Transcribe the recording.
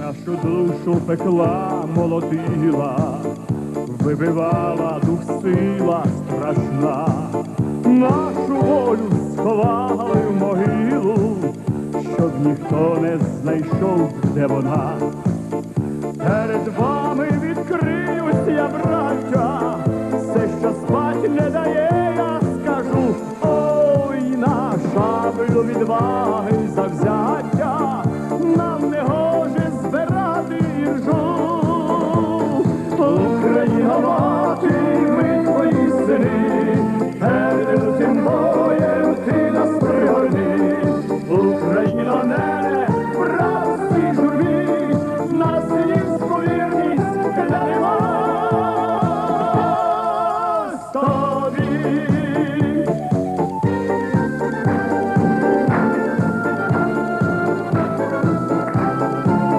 нашу душу пекла, молотила, вибивала дух сила страшна, нашу волю сховали в могилу, щоб ніхто не знайшов, де вона. Перед вами відкриюсь я, браття, все, що спать не дає, я скажу, ой, на шаблю відваги